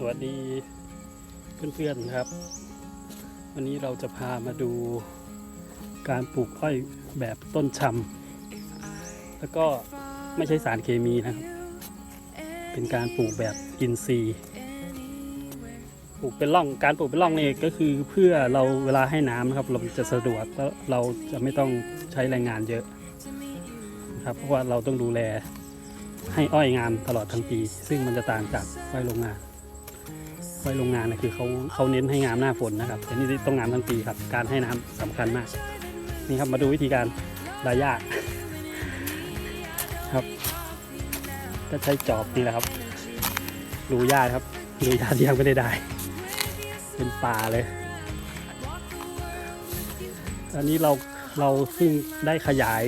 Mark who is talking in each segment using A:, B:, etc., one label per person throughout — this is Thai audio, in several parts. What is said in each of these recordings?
A: สวัสดีเพื่อนๆครับ วันนี้เราจะพามาดูการปลูกอ้อยแบบต้นชำแล้วก็ไม่ใช่สารเคมีนะครับ เป็นการปลูกแบบอินทรีย์ปลูกเป็นร่องการปลูกเป็นร่องนี่ก็คือเพื่อเราเวลาให้น้ำนะครับ เราจะสะดวกแล้วเราจะไม่ต้องใช้แรงงานเยอะนะครับเพราะว่าเราต้องดูแลให้อ้อยงามตลอดทั้งปี ซึ่งมันจะต่างจากอ้อยโรงงาน อ้โรงงานนะคือเขาเขาเน้นให้งามหน้าฝนนะครับแต่นี่ต้องงามทั้งปีครับ การให้น้ำสำคัญมาก นี่ครับมาดูวิธีการดายาครับ ก็ใช้จอบนี่แหละครับ ดูหญ้าครับ ดูหญ้าที่ยังไม่ได้ได้ เป็นป่าเลย อันนี้เราเราเพิ่งได้ขยาย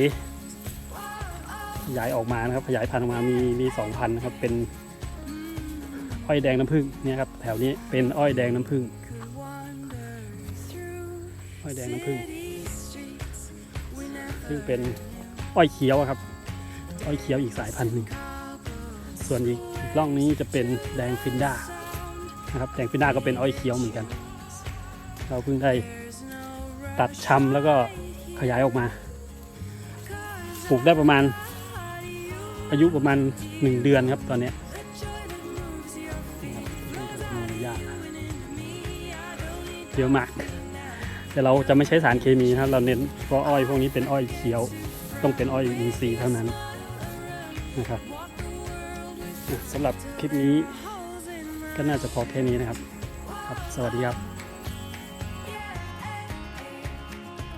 A: ขยายออกมานะครับ ขยายพันธุ์ออกมามีมีสองพันนะครับเป็น อ้อยแดงน้ำผึ้งเนี่ยครับแถวนี้เป็นอ้อยแดงน้ำผึ้งอ้อยแดงน้ำผึ้งซึ่งเป็นอ้อยเขียวครับ อ้อยเขียวอีกสายพันธุ์หนึ่งส่วนอีกร่องนี้จะเป็นแดงฟินด้านะครับแดงฟินด้าก็เป็นอ้อยเขียวเหมือนกัน เราเพิ่งได้ตัดชำแล้วก็ขยายออกมาปลูกได้ประมาณอายุประมาณหนึ่งเดือนครับตอนนี้ ยนี่ยากเยอะมาก แต่เราจะไม่ใช้สารเคมีนะครับ เราเน้นเพราะอ้อยพวกนี้เป็นอ้อยเขียว ต้องเป็นอ้อยอินทรีย์เท่านั้นนะครับสำหรับคลิปนี้ก็น่าจะพอแค่นี้นะครับครับ สวัสดีครับ